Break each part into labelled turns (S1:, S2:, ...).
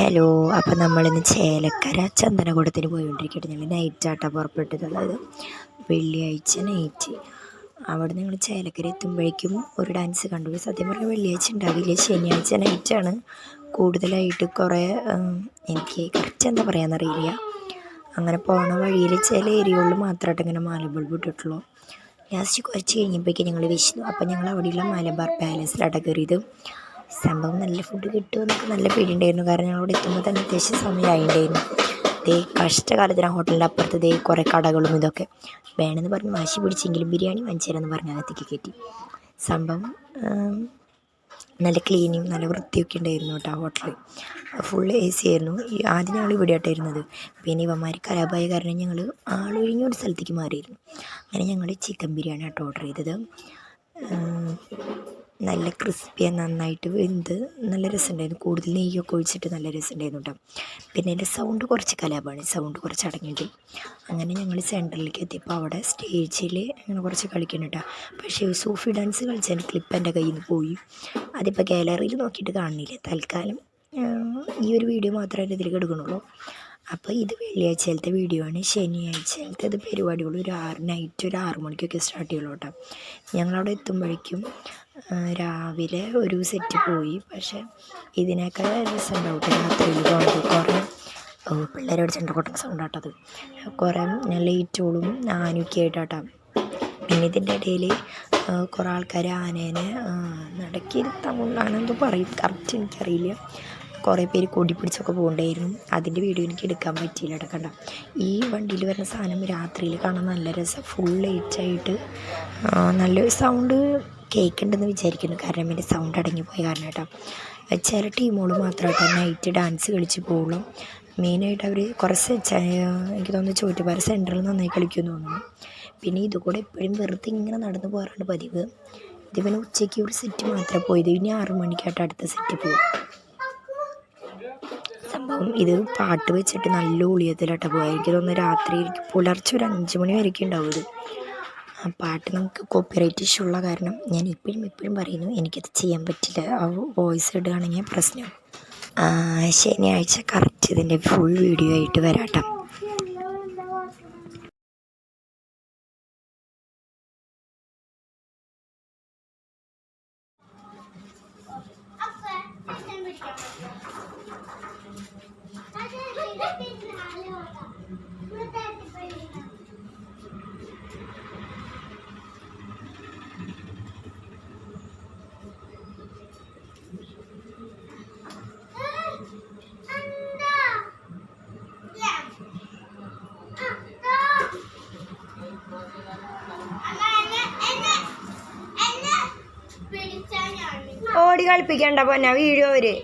S1: Hello അപ്പം നമ്മളിന്ന് ചേലക്കര ചന്ദനകൂടത്തിന് പോയിക്കൊണ്ടിരിക്കട്ടെ ഞങ്ങൾ നൈറ്റാട്ടാ പുറപ്പെട്ടിട്ടുള്ളത്. വെള്ളിയാഴ്ച നൈറ്റ്. അവിടെ നിങ്ങൾ ചേലക്കര എത്തുമ്പോഴേക്കും ഒരു ഡാൻസ് കണ്ടു. സത്യം പറഞ്ഞാൽ വെള്ളിയാഴ്ച ഉണ്ടാവില്ല. ശനിയാഴ്ച നൈറ്റാണ്. കൂടുതലായിട്ട് കുറേ എനിക്ക് കറക്റ്റ് എന്താ പറയാമെന്നറിയില്ല അങ്ങനെ പോണ വഴിയിൽ ചില ഏരിയകളിൽ മാത്രമായിട്ട് ഇങ്ങനെ മാല ബൾബ് ഇട്ടിട്ടുള്ളൂ ലാസ്റ്റ് കുറച്ച് കഴിഞ്ഞപ്പോഴേക്കും ഞങ്ങൾ വിശന്നു അപ്പം ഞങ്ങൾ അവിടെയുള്ള മലബാർ പാലസിലാട്ട കയറിയത് സംഭവം നല്ല ഫുഡ് കിട്ടുമെന്നൊക്കെ നല്ല പേടിയുണ്ടായിരുന്നു. കാരണം ഞങ്ങളോട് എത്തുമ്പോൾ തന്നെ അത്യാവശ്യം സമയമായിട്ടുണ്ടായിരുന്നു ദേ കഷ്ടകാലത്തിന് ആ ഹോട്ടലിന്റെ അപ്പുറത്ത് ദേ കുറേ കടകളും ഇതൊക്കെ. വേണമെന്ന് പറഞ്ഞ് വാശി പിടിച്ചെങ്കിലും ബിരിയാണി വാങ്ങിച്ചു പറഞ്ഞ് അകത്തേക്ക് കയറ്റി സംഭവം നല്ല ക്ലീനിങ് നല്ല വൃത്തിയൊക്കെ ഉണ്ടായിരുന്നു കേട്ടോ ഹോട്ടൽ ഫുൾ എ സി ആയിരുന്നു. ആദ്യം ഞങ്ങൾ ഇവിടെ ആയിട്ടായിരുന്നത് പിന്നെ ഇവന്മാർ കലാപായ കാരണം ഞങ്ങൾ ആളൊഴിഞ്ഞ ഒരു സ്ഥലത്തേക്ക് മാറിയിരുന്നു. അങ്ങനെ ഞങ്ങൾ ചിക്കൻ ബിരിയാണി ആട്ടോ ഓർഡർ ചെയ്തത് നല്ല ക്രിസ്പിയാണ് നന്നായിട്ട് വെന്ത് നല്ല രസമുണ്ടായിരുന്നു. കൂടുതൽ നെയ്യൊക്കെ ഒഴിച്ചിട്ട് നല്ല രസമുണ്ടായിരുന്നു കേട്ടോ പിന്നെ എന്റെ സൗണ്ട് കുറച്ച് കലാപമാണ്. സൗണ്ട് കുറച്ച് അടങ്ങിയിട്ട്. അങ്ങനെ ഞങ്ങൾ സെന്ററിലേക്ക് എത്തിയപ്പോൾ അവിടെ സ്റ്റേജിൽ അങ്ങനെ കുറച്ച് കളിക്കണം കേട്ടോ പക്ഷേ സൂഫി ഡാൻസ് കളിച്ചതിന്റെ ക്ലിപ്പ് എന്റെ കയ്യിൽ നിന്ന് പോയി അതിപ്പോൾ ഗാലറിയിൽ നോക്കിയിട്ട് കാണുന്നില്ല. തൽക്കാലം ഈ ഒരു വീഡിയോ മാത്രമേ ഇതിലേക്ക് എടുക്കണുള്ളൂ അപ്പോൾ ഇത് വെള്ളിയാഴ്ചയിലത്തെ വീഡിയോ ആണ്. ശനിയാഴ്ചയിലത്തെ ഇത് പരിപാടികൾ ഒരു ആറ് നൈറ്റ് ഒരു ആറ് മണിക്കൊക്കെ സ്റ്റാർട്ട് ചെയ്യുള്ളൂ കേട്ടോ ഞങ്ങളവിടെ എത്തുമ്പോഴേക്കും രാവിലെ ഒരു സെറ്റ് പോയി. പക്ഷേ ഇതിനേക്കാൾ രസമുണ്ടാവും രാത്രിയിൽ പോകുന്നത് കുറേ പിള്ളേരോട് ചെണ്ടക്കൊട്ടൻ സൗണ്ട് ആട്ടത് കുറേ ലൈറ്റുകളും ആനയൊക്കെ ആയിട്ടാട്ടാ പിന്നെ ഇതിന്റെ ഇടയിൽ കുറേ ആൾക്കാർ ആനേനെ നടക്കിയിരുത്താൻ കൊണ്ടാണെന്ന് പറയും. കറക്റ്റ് എനിക്കറിയില്ല. കുറേ പേര് കൊടി പിടിച്ചൊക്കെ പോകണ്ടായിരുന്നു. അതിന്റെ വീഡിയോ എനിക്ക് എടുക്കാൻ പറ്റിയില്ല എടുക്കണ്ട ഈ വണ്ടിയിൽ വരുന്ന സാധനം രാത്രിയിൽ കാണാൻ നല്ല രസം. ഫുൾ ലൈറ്റായിട്ട് നല്ല സൗണ്ട് കേൾക്കുന്നുണ്ടെന്ന് വിചാരിക്കുന്നു. കാരണം എന്റെ സൗണ്ട് അടങ്ങിപ്പോയ കാരണം കേട്ടോ. ചില ടീമുകൾ മാത്രമായിട്ട് നൈറ്റ് ഡാൻസ് കളിച്ച് പോകുള്ളൂ. മെയിനായിട്ട് അവർ കുറച്ച് എനിക്ക് തോന്നുന്നു ചോറ്റുപാറ സെന്ററിൽ നന്നായി കളിക്കുമെന്ന് തോന്നുന്നു. പിന്നെ ഇതുകൂടെ എപ്പോഴും വെറുതെ ഇങ്ങനെ നടന്നു പോകാറുണ്ട് പതിവ്. ഇത് പിന്നെ ഉച്ചയ്ക്ക് ഒരു സെറ്റ് മാത്രമേ പോയത്. ഇനി ആറു മണിക്കായിട്ട് അടുത്ത സെറ്റ് പോകും സംഭവം ഇത് പാട്ട് വെച്ചിട്ട് നല്ല ഒളിയത്തിലാട്ടോ പോയത് എനിക്ക് തോന്നുന്നു രാത്രി പുലർച്ചെ ഒരു അഞ്ച് മണി വരെയൊക്കെ ഉണ്ടാവും ഇത്. ആ പാട്ട് നമുക്ക് കോപ്പിറൈറ്റ് ഇഷ്യൂ ഉള്ള കാരണം ഞാൻ ഇപ്പോഴും ഇപ്പോഴും പറയുന്നു എനിക്കത് ചെയ്യാൻ പറ്റില്ല. ആ വോയിസ് ഇടുകയാണെങ്കിൽ പ്രശ്നം. ശനിയാഴ്ച കറക്റ്റ് ഇതിന്റെ ഫുൾ വീഡിയോ ആയിട്ട് വരാട്ടോ. साजन ഓടി കളിപ്പിക്കണ്ട പൊന്ന വീഡിയോ വരെ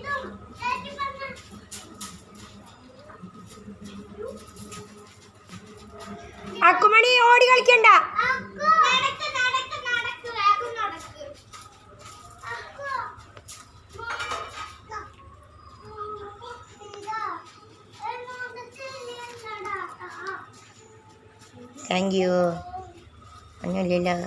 S1: അക്കുമണി ഓടി കളിക്കണ്ട. താങ്ക് യു ഒന്നുമില്ലല്ലോ.